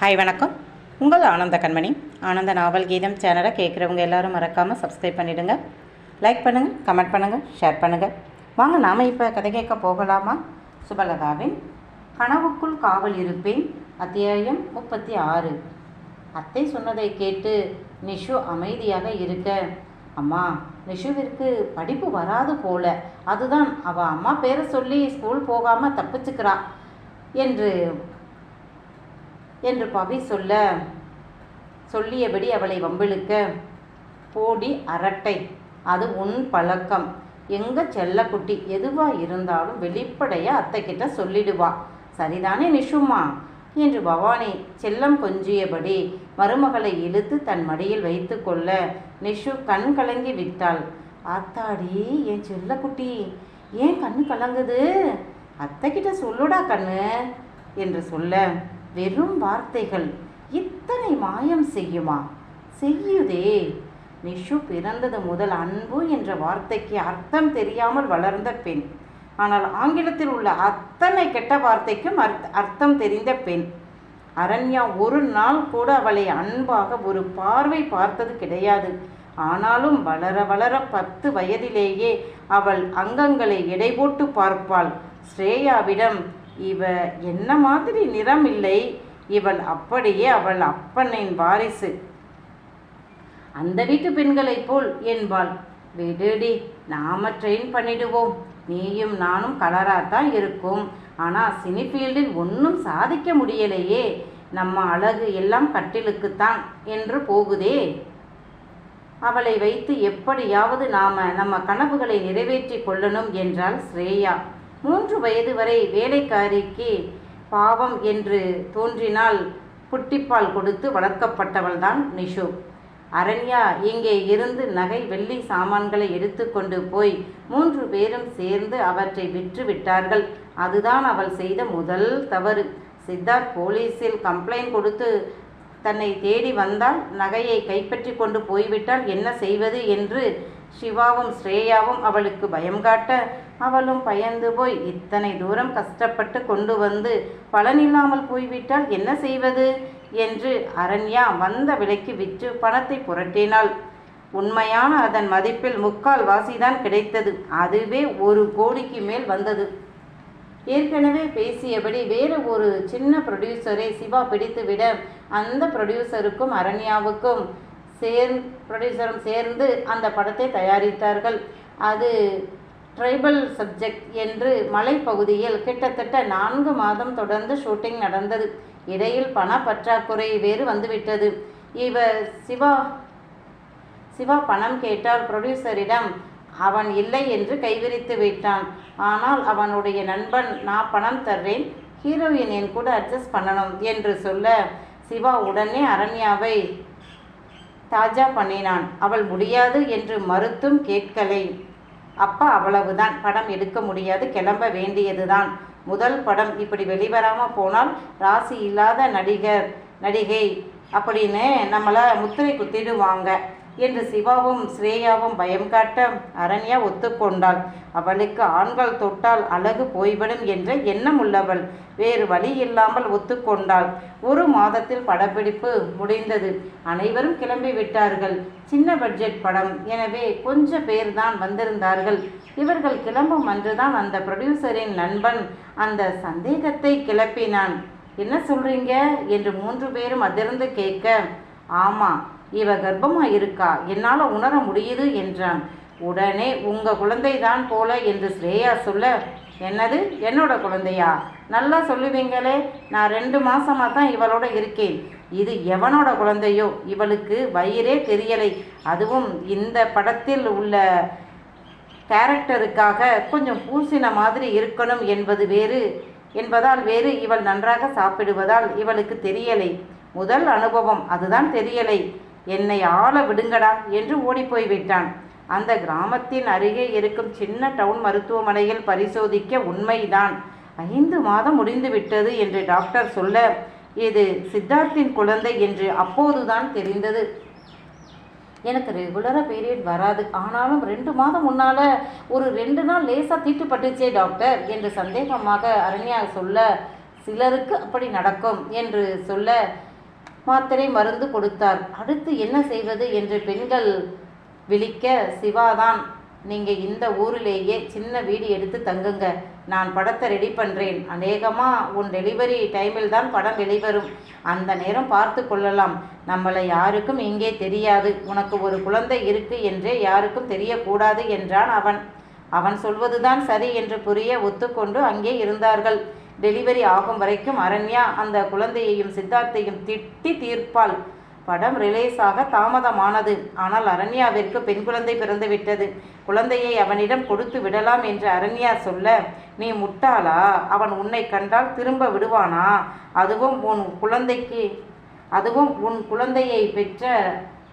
Hi வணக்கம். உங்கள் ஆனந்த கண்மணி. ஆனந்த நாவல் கீதம் சேனலை கேட்குறவங்க எல்லாரும் மறக்காமல் சப்ஸ்கிரைப் பண்ணிவிடுங்க லைக் பண்ணுங்கள் கமெண்ட் பண்ணுங்கள் ஷேர் பண்ணுங்கள் வாங்க நாம் இப்போ கதை கேட்க போகலாமா? சுபலதாவின் கனவுக்குள் காவல் இருப்பேன் அத்தியாயம் முப்பத்தி ஆறு. அத்தை சொன்னதை கேட்டு நிஷு அமைதியாக இருக்க அம்மா நிஷுவிற்கு படிப்பு வராது போல. அதுதான் அவள் அம்மா பேரை சொல்லி ஸ்கூல் போகாமல் தப்பிச்சுக்கிறா என்று என்று பவி சொல்ல சொல்லியபடி அவளை வம்பிழுக்க போடி அரட்டை அது உன் பழக்கம். எங்க செல்லக்குட்டி எதுவா இருந்தாலும் வெளிப்படையா அத்தைக்கிட்ட சொல்லிடுவா. சரிதானே நிஷுமா என்று பவானி செல்லம் கொஞ்சியபடி மருமகளை இழுத்து தன் மடியில் வைத்து கொள்ள நிஷு கண் கலங்கி விட்டாள். ஆத்தாடி என் செல்லக்குட்டி ஏன் கண்ணு கலங்குது? அத்தைக்கிட்ட சொல்லுடா கண்ணு என்று சொல்ல வெறும் வார்த்தைகள் இத்தனை மாயம் செய்யுமா? செய்யுதே. நிஷு பிறந்தது முதல் அன்பு என்ற வார்த்தைக்கு அர்த்தம் தெரியாமல் வளர்ந்த பெண். ஆனால் ஆங்கிலத்தில் உள்ள அத்தனை கெட்ட வார்த்தைக்கும் அர்த்த அர்த்தம் தெரிந்த பெண். அரண்யா ஒரு நாள் கூட அவளை அன்பாக ஒரு பார்வை பார்த்தது கிடையாது. ஆனாலும் வளர வளர பத்து வயதிலேயே அவள் அங்கங்களை எடை போட்டு பார்ப்பாள். ஸ்ரேயாவிடம் இவ என்ன மாதிரி நிறம் இல்லை இவள் அப்படியே அவள் அப்பனின் வாரிசு. அந்த வீட்டு பெண்களைப் போல் என்பாள். விடுடி நாம ட்ரெயின் பண்ணிடுவோம். நீயும் நானும் கலராத்தான் இருக்கும். ஆனால் சினிஃபீல்டில் ஒன்றும் சாதிக்க முடியலையே. நம்ம அழகு எல்லாம் கட்டிலுக்குத்தான் என்று போகுதே. அவளை வைத்து எப்படியாவது நாம நம்ம கனவுகளை நிறைவேற்றி கொள்ளணும் என்றாள் ஸ்ரேயா. மூன்று வயது வரை வேலைக்காரிக்கு பாவம் என்று தோன்றினால் புட்டிப்பால் கொடுத்து வளர்க்கப்பட்டவள்தான் நிஷு. அரண்யா இங்கே இருந்து நகை வெள்ளி சாமான்களை எடுத்துக்கொண்டு போய் மூன்று பேரும் சேர்ந்து அவற்றை விற்று விட்டார்கள். அதுதான் அவள் செய்த முதல் தவறு. சித்தார்த் போலீஸில் கம்ப்ளைண்ட் கொடுத்து தன்னை தேடி வந்தால் நகையை கைப்பற்றி கொண்டு போய்விட்டால் என்ன செய்வது என்று சிவாவும் ஸ்ரேயாவும் அவளுக்கு பயம் காட்ட அவளும் பயந்து போய் இத்தனை தூரம் கஷ்டப்பட்டு கொண்டு வந்து பலனில்லாமல் போய்விட்டால் என்ன செய்வது? என்று அரண்யா வந்த விலைக்கு விற்று பணத்தை புரட்டினாள். உண்மையான அதன் மதிப்பில் முக்கால் வாசிதான் கிடைத்தது. அதுவே ஒரு கோடிக்கு மேல் வந்தது. ஏற்கனவே பேசியபடி வேறு ஒரு சின்ன ப்ரொடியூசரை சிவா பிடித்துவிட அந்த ப்ரொடியூசருக்கும் அரண்யாவுக்கும் சேர் ப்ரொடியூசரும் சேர்ந்து அந்த படத்தை தயாரித்தார்கள். அது ட்ரைபல் சப்ஜெக்ட் என்று மலைப்பகுதியில் கிட்டத்தட்ட நான்கு மாதம் தொடர்ந்து ஷூட்டிங் நடந்தது. இடையில் பண பற்றாக்குறை வேறு வந்துவிட்டது. இவர் சிவா சிவா பணம் கேட்டால் ப்ரொடியூசரிடம் அவன் இல்லை என்று கைவிரித்து விட்டான். ஆனால் அவனுடைய நண்பன் நான் பணம் தர்றேன் ஹீரோயின் என் கூட அட்ஜஸ்ட் பண்ணணும் என்று சொல்ல சிவா உடனே அரண்யாவை தாஜா பண்ணினான். அவள் முடியாது என்று மறுத்தும் கேட்கலை. அப்பா அவ்வளவுதான். படம் எடுக்க முடியாது கிளம்ப வேண்டியதுதான். முதல் படம் இப்படி வெளிவராமல் போனால் ராசி இல்லாத நடிகர் நடிகை அப்படின்னு நம்மளை முத்திரை குத்திடுவாங்க. என்று சிவாவும் ஸ்ரேயாவும் பயம் காட்ட அரண்யா ஒத்துக்கொண்டாள். அவளுக்கு ஆண்கள் தொட்டால் அழகு போய்விடும் என்ற எண்ணம் உள்ளவள். வேறு வழி இல்லாமல் ஒத்துக்கொண்டாள். ஒரு மாதத்தில் படப்பிடிப்பு முடிந்தது. அனைவரும் கிளம்பி விட்டார்கள். சின்ன பட்ஜெட் படம். எனவே கொஞ்ச பேர் தான் வந்திருந்தார்கள். இவர்கள் கிளம்பும் அன்றுதான் அந்த ப்ரொடியூசரின் நண்பன் அந்த சந்தேகத்தை கிளப்பினான். என்ன சொல்றீங்க? என்று மூன்று பேரும் அதிர்ந்து கேட்க ஆமாம் இவ கர்ப்பமாக இருக்கா என்னால் உணர முடியுது என்றான். உடனே உங்க குழந்தைதான் போல என்று ஸ்ரேயா சொல்ல என்னது? என்னோட குழந்தையா? நல்லா சொல்லுவீங்களே நான் ரெண்டு மாசமாக தான் இவளோட இருக்கேன். இது எவனோட குழந்தையோ? இவளுக்கு வயிறே தெரியலை. அதுவும் இந்த படத்தில் உள்ள கேரக்டருக்காக கொஞ்சம் பூசின மாதிரி இருக்கணும் என்பது வேறு. என்பதால் வேறு இவள் நன்றாக சாப்பிடுவதால் இவளுக்கு தெரியலை. முதல் அனுபவம் அதுதான் தெரியலை. என்னை ஆள விடுங்கடா என்று ஓடிப்போய் விட்டான். அந்த கிராமத்தின் அருகே இருக்கும் சின்ன டவுன் மருத்துவமனையில் பரிசோதிக்க உண்மைதான். ஐந்து மாதம் முடிந்து விட்டது என்று டாக்டர் சொல்ல இது சித்தார்த்தின் குழந்தை என்று அப்போதுதான் தெரிந்தது. எனக்கு ரெகுலராக பீரியட் வராது. ஆனாலும் ரெண்டு மாதம் முன்னால் ஒரு ரெண்டு நாள் லேசாக தீட்டுப்பட்டுச்சே டாக்டர் என்று சந்தேகமாக அரண்யா சொல்ல சிலருக்கு அப்படி நடக்கும் என்று சொல்ல மாத்திரை மருந்து கொடுத்தார். அடுத்து என்ன செய்வது என்று பெண்கள் விழிக்க சிவாதான் நீங்கள் இந்த ஊரிலேயே சின்ன வீடு எடுத்து தங்குங்க. நான் படத்தை ரெடி பண்ணுறேன் அநேகமாக உன் டெலிவரி டைமில் தான் படம் வெளிவரும். அந்த நேரம் பார்த்து கொள்ளலாம். நம்மளை யாருக்கும் இங்கே தெரியாது. உனக்கு ஒரு குழந்தை இருக்கு என்றே யாருக்கும் தெரியக்கூடாது என்றான் அவன். அவன் சொல்வதுதான் சரி என்று புரிய ஒத்துக்கொண்டு அங்கே இருந்தார்கள். டெலிவரி ஆகும் வரைக்கும் அரண்யா அந்த குழந்தையையும் சித்தார்த்தையும் திட்டி தீர்ப்பாள். படம் ரிலீஸ் ஆக தாமதமானது. ஆனால் அரண்யாவிற்கு பெண் குழந்தை பிறந்து விட்டது. குழந்தையை அவனிடம் கொடுத்து விடலாம் என்று அரண்யா சொல்ல நீ முட்டாளா? அவன் உன்னை கண்டால் திரும்ப விடுவானா? அதுவும் உன் குழந்தைக்கு அதுவும் உன் குழந்தையை பெற்ற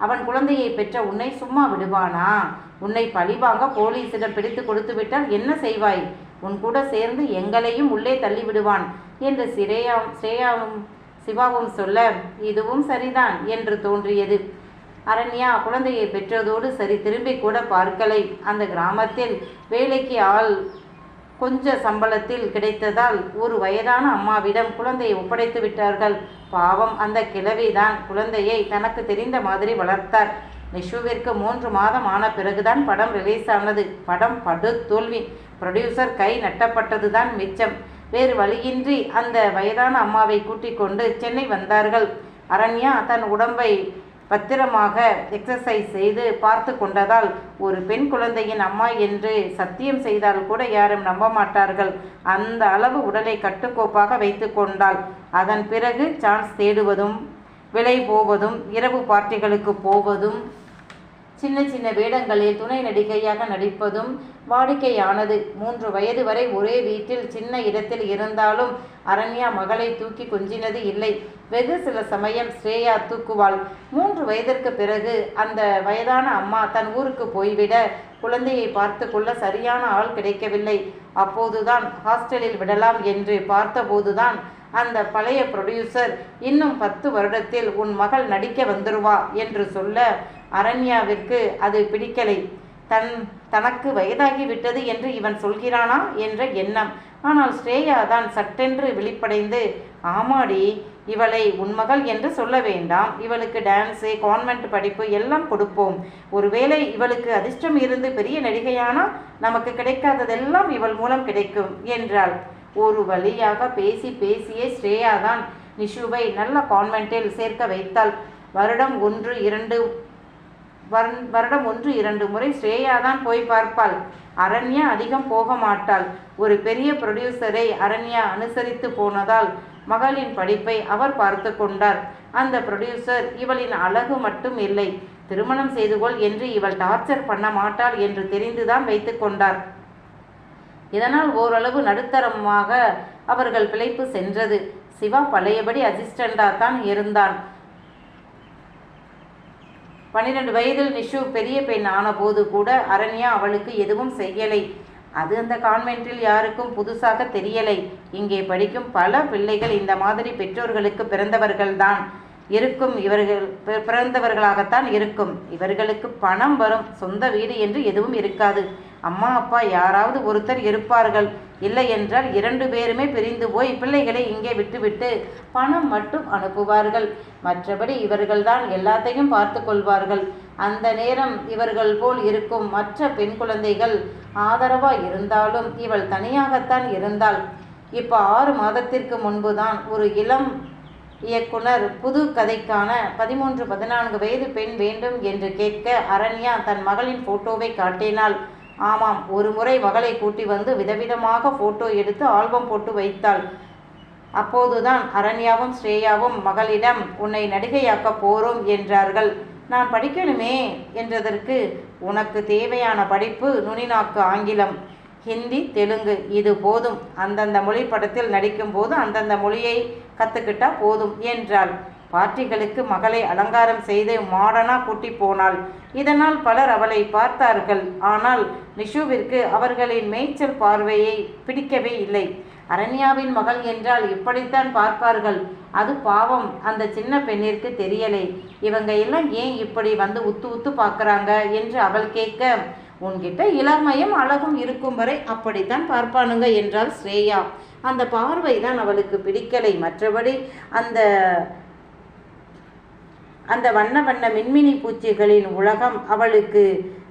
அவன் குழந்தையை பெற்ற உன்னை சும்மா விடுவானா? உன்னை பழிவாங்க போலீசிடம் பிடித்து கொடுத்து விட்டால் என்ன செய்வாய்? உன் கூட சேர்ந்து எங்களையும் உள்ளே தள்ளிவிடுவான் என்று சிரேயா ஸ்ரேயாவும் சிவாவும் சொல்ல இதுவும் சரிதான் என்று தோன்றியது. அரண்யா குழந்தையை பெற்றதோடு சரி திரும்பி கூட பார்க்கலை. அந்த கிராமத்தில் வேலைக்கு ஆள் கொஞ்ச சம்பளத்தில் கிடைத்ததால் ஒரு வயதான அம்மாவிடம் குழந்தையை ஒப்படைத்து விட்டார்கள். பாவம் அந்த கிழவிதான் குழந்தையை தனக்கு தெரிந்த மாதிரி வளர்த்தார். நிஷுவிற்கு மூன்று மாதம் ஆன பிறகுதான் படம் ரிலீஸ் ஆனது. படம் படு தோல்வி. ப்ரொடியூசர் கை நட்டப்பட்டதுதான் மிச்சம். வேறு வழியின்றி அந்த வயதான அம்மாவை கூட்டிக் கொண்டு சென்னை வந்தார்கள். அரண்யா தன் உடம்பை பத்திரமாக எக்ஸசைஸ் செய்து பார்த்து கொண்டதால் ஒரு பெண் குழந்தையின் அம்மா என்று சத்தியம் செய்தால் கூட யாரும் நம்ப மாட்டார்கள். அந்த அளவு உடலை கட்டுக்கோப்பாக வைத்து கொண்டாள். அதன் பிறகு சான்ஸ் தேடுவதும் விலை போவதும் இரவு பார்ட்டிகளுக்கு போவதும் சின்ன சின்ன வேடங்களில் துணை நடிகையாக நடிப்பதும் வாடிக்கையானது. மூன்று வயது வரை ஒரே வீட்டில் சின்ன இடத்தில் இருந்தாலும் அரண்யா மகளை தூக்கி கொஞ்சினது இல்லை. வெகு சில சமயம் ஸ்ரேயா தூக்குவாள். மூன்று வயதிற்கு பிறகு அந்த வயதான அம்மா தன் ஊருக்கு போய்விட குழந்தையை பார்த்து கொள்ள சரியான ஆள் கிடைக்கவில்லை. அப்போதுதான் ஹாஸ்டலில் விடலாம் என்று பார்த்தபோதுதான் அந்த பழைய ப்ரொடியூசர் இன்னும் பத்து வருடத்தில் உன் மகள் நடிக்க வந்துருவா என்று சொல்ல அரண்யாவிற்கு அது பிடிக்கலை. தன் தனக்கு வயதாகி விட்டது என்று இவன் சொல்கிறானா என்ற எண்ணம். ஆனால் ஸ்ரேயா தான் சட்டென்று விழிப்படைந்து ஆமாடி இவளை உன்மகள் என்று சொல்ல வேண்டாம். இவளுக்கு டான்ஸு கான்வென்ட் படிப்பு எல்லாம் கொடுப்போம். ஒருவேளை இவளுக்கு அதிர்ஷ்டம் இருந்து பெரிய நடிகையானால் நமக்கு கிடைக்காததெல்லாம் இவள் மூலம் கிடைக்கும் என்றாள். ஒரு வழியாக பேசி பேசியே ஸ்ரேயா தான் நிஷுவை நல்ல கான்வென்ட்டில் சேர்க்க வைத்தாள். வருடம் ஒன்று இரண்டு வருண்- வருடம் ஒன்று இரண்டு முறை ஸ்ரேயா தான் போய் பார்ப்பாள். அரண்யா அதிகம் போக மாட்டாள். ஒரு பெரிய ப்ரொடியூசரை அரண்யா அனுசரித்து போனதால் மகளின் படிப்பை அவர் பார்த்து கொண்டார். அந்த ப்ரொடியூசர் இவளின் அழகு மட்டும் இல்லை. திருமணம் செய்து கொள் என்று இவள் டார்ச்சர் பண்ண மாட்டாள் என்று தெரிந்துதான் வைத்து கொண்டார். இதனால் ஓரளவு நடுத்தரமாக அவர்கள் பிழைப்பு சென்றது. சிவா பழையபடி அசிஸ்டண்டாக தான் இருந்தான். பன்னிரெண்டு வயதில் நிஷு பெரிய பெண் ஆனபோது கூட அரண்யா அவளுக்கு எதுவும் செய்யலை. அது அந்த கான்வென்ட்டில் யாருக்கும் புதுசாக தெரியலை. இங்கே படிக்கும் பல பிள்ளைகள் இந்த மாதிரி பெற்றோர்களுக்கு பிறந்தவர்கள்தான். இருக்கும் இவர்கள் பிறந்தவர்களாகத்தான் இருக்கும். இவர்களுக்கு பணம் வரும். சொந்த வீடு என்று எதுவும் இருக்காது. அம்மா அப்பா யாராவது ஒருத்தர் இருப்பார்கள். இல்லை என்றால் இரண்டு பேருமே பிரிந்து போய் பிள்ளைகளை இங்கே விட்டுவிட்டு பணம் மட்டும் அனுப்புவார்கள். மற்றபடி இவர்கள்தான் எல்லாத்தையும் பார்த்து கொள்வார்கள். அந்த நேரம் இவர்கள் போல் இருக்கும் மற்ற பெண் குழந்தைகள் ஆதரவாக இருந்தாலும் இவள் தனியாகத்தான் இருந்தாள். இப்போ ஆறு மாதத்திற்கு முன்புதான் ஒரு இளம் இயக்குனர் புது கதைக்கான பதிமூன்று பதினான்கு வயது பெண் வேண்டும் என்று கேட்க அரண்யா தன் மகளின் போட்டோவை காட்டினாள். ஆமாம் ஒரு முறை மகளை கூட்டி வந்து விதவிதமாக போட்டோ எடுத்து ஆல்பம் போட்டு வைத்தாள். அப்போதுதான் அரண்யாவும் ஸ்ரேயாவும் மகளிடம் உன்னை நடிகையாக்க போறோம் என்றார்கள். நான் படிக்கணுமே என்றதற்கு உனக்கு தேவையான படிப்பு நுனிநாக்கு ஆங்கிலம் ஹிந்தி தெலுங்கு இது போதும். அந்தந்த மொழி படத்தில் நடிக்கும்போது அந்தந்த மொழியை கற்றுக்கிட்டா போதும் என்றாள். பார்ட்டிகளுக்கு மகளை அலங்காரம் செய்து மாடனா கூட்டி போனாள். இதனால் பலர் அவளை பார்த்தார்கள். ஆனால் நிஷுவிற்கு அவர்களின் மேய்ச்சல் பார்வையை பிடிக்கவே இல்லை. அரண்யாவின் மகள் என்றால் இப்படித்தான் பார்ப்பார்கள்? அது பாவம். அந்த சின்ன பெண்ணிற்கு தெரியலை. இவங்க எல்லாம் ஏன் இப்படி வந்து உத்து உத்து பார்க்குறாங்க என்று அவள் கேட்க உன்கிட்ட இளமையும் அழகும் இருக்கும் வரை அப்படித்தான் பார்ப்பானுங்க என்றாள் ஸ்ரேயா. அந்த பார்வை தான் அவளுக்கு பிடிக்கலை. மற்றபடி அந்த அந்த வண்ண வண்ண மின்மினி பூச்சிகளின் உலகம் அவளுக்கு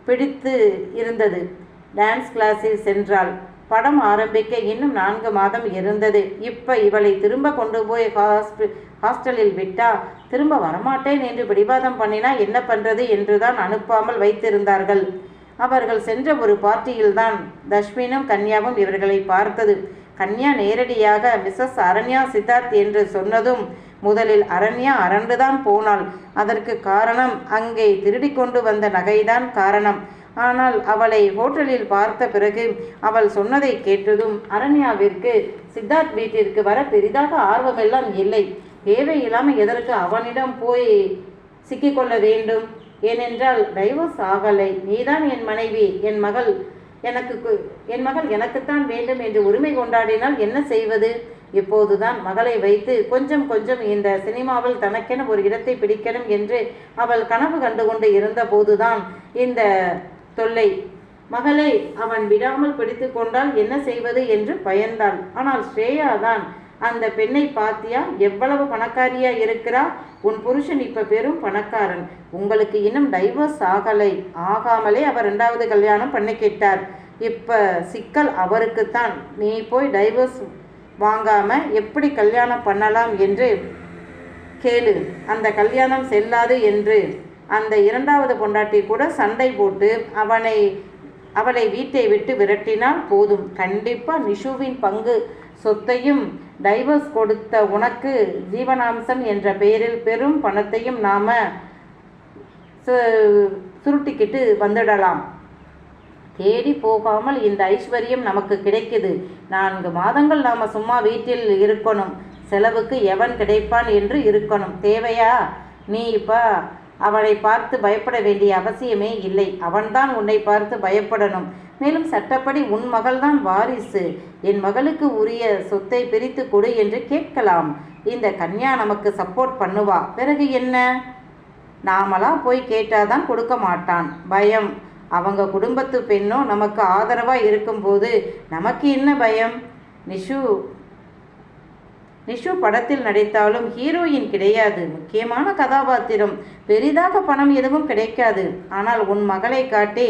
பிடித்து இருந்தது. டான்ஸ் கிளாஸில் சென்றாள். படம் ஆரம்பிக்க இன்னும் நான்கு மாதம் இருந்தது. இப்போ இவளை திரும்ப கொண்டு போய் ஹாஸ்பி ஹாஸ்டலில் விட்டா திரும்ப வரமாட்டேன் என்று பிடிவாதம் பண்ணினா என்ன பண்ணுறது என்றுதான் அனுப்பாமல் வைத்திருந்தார்கள். அவர்கள் சென்ற ஒரு பார்ட்டியில்தான் தஷ்மினும் கன்யாவும் இவர்களை பார்த்தது. கன்யா நேரடியாக மிஸ்ஸஸ் அரண்யா சித்தார்த் என்று சொன்னதும் முதலில் அரண்யா அரண்டுதான் போனாள். அதற்கு காரணம் அங்கே திருடி கொண்டு வந்த நகைதான் காரணம். ஆனால் அவளை ஹோட்டலில் பார்த்த பிறகு அவள் சொன்னதை கேட்டதும் அரண்யாவிற்கு சித்தார்த் வீட்டிற்கு வர பெரிதாக ஆர்வமெல்லாம் இல்லை. தேவையில்லாமல் எதற்கு அவனிடம் போய் சிக்கிக்கொள்ள வேண்டும்? ஏனென்றால் டைவர்ஸ் ஆகலை. நீதான் என் மனைவி என் மகள் எனக்கு கு- என் மகள் எனக்குத்தான் வேண்டும் என்று உரிமை கொண்டாடினால் என்ன செய்வது? இப்போதுதான் மகளை வைத்து கொஞ்சம் கொஞ்சம் இந்த சினிமாவில் தனக்கென ஒரு இடத்தை பிடிக்கணும் என்று அவள் கனவு கண்டு கொண்டு இருந்த போதுதான் இந்த தொல்லை. மகளை அவன் விடாமல் பிடித்து கொண்டால் என்ன செய்வது என்று பயந்தாள் ஆனால் ஸ்ரேயா தான் அந்த பெண்ணை பாத்தியா? எவ்வளவு பணக்காரியா இருக்கிறா? உன் புருஷன் இப்ப பெரும் பணக்காரன். உங்களுக்கு இன்னும் டைவர்ஸ் ஆகலை. ஆகாமலே அவர் ரெண்டாவது கல்யாணம் பண்ணி கேட்டார். இப்ப சிக்கல் அவருக்குத்தான். நீ போய் டைவர்ஸ் வாங்காமல் எப்படி கல்யாணம் பண்ணலாம் என்று கேளு. அந்த கல்யாணம் செல்லாது என்று. அந்த இரண்டாவது பொண்டாட்டி கூட சண்டை போட்டு அவனை அவளை வீட்டை விட்டு விரட்டினால் போதும். கண்டிப்பாக நிஷுவின் பங்கு சொத்தையும் டைவர்ஸ் கொடுத்த உனக்கு ஜீவனாம்சம் என்ற பெயரில் பெரும் பணத்தையும் நாம சு- சுருட்டிக்கிட்டு வந்துடலாம். தேடி போகாமல் இந்த ஐஸ்வர்யம் நமக்கு கிடைக்குது. நான்கு மாதங்கள் நாம் சும்மா வீட்டில் இருக்கணும். செலவுக்கு எவன் கிடைப்பான் என்று இருக்கணும். தேவையா? நீ இப்போ அவளை பார்த்து பயப்பட வேண்டிய அவசியமே இல்லை. அவன்தான் உன்னை பார்த்து பயப்படணும். மேலும் சட்டப்படி உன் மகள்தான் வாரிசு. என் மகளுக்கு உரிய சொத்தை பிரித்து கொடு என்று கேட்கலாம். இந்த கன்யா நமக்கு சப்போர்ட் பண்ணுவா. பிறகு என்ன? நாமளா போய் கேட்டாதான் கொடுக்க மாட்டான். பயம். அவங்க குடும்பத்து பெண்ணோ நமக்கு ஆதரவாக இருக்கும்போது நமக்கு என்ன பயம்? நிஷு நிஷு படத்தில் நடித்தாலும் ஹீரோயின் கிடையாது. முக்கியமான கதாபாத்திரம். பெரிதாக பணம் எதுவும் கிடைக்காது. ஆனால் உன் மகளை காட்டி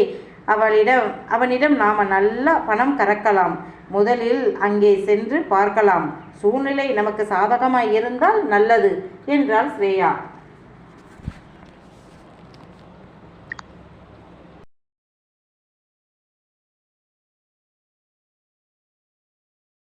அவளிடம் அவனிடம் நாம் நல்லா பணம் கறக்கலாம். முதலில் அங்கே சென்று பார்க்கலாம். சூழ்நிலை நமக்கு சாதகமாக இருந்தால் நல்லது என்றாள் ஸ்ரேயா.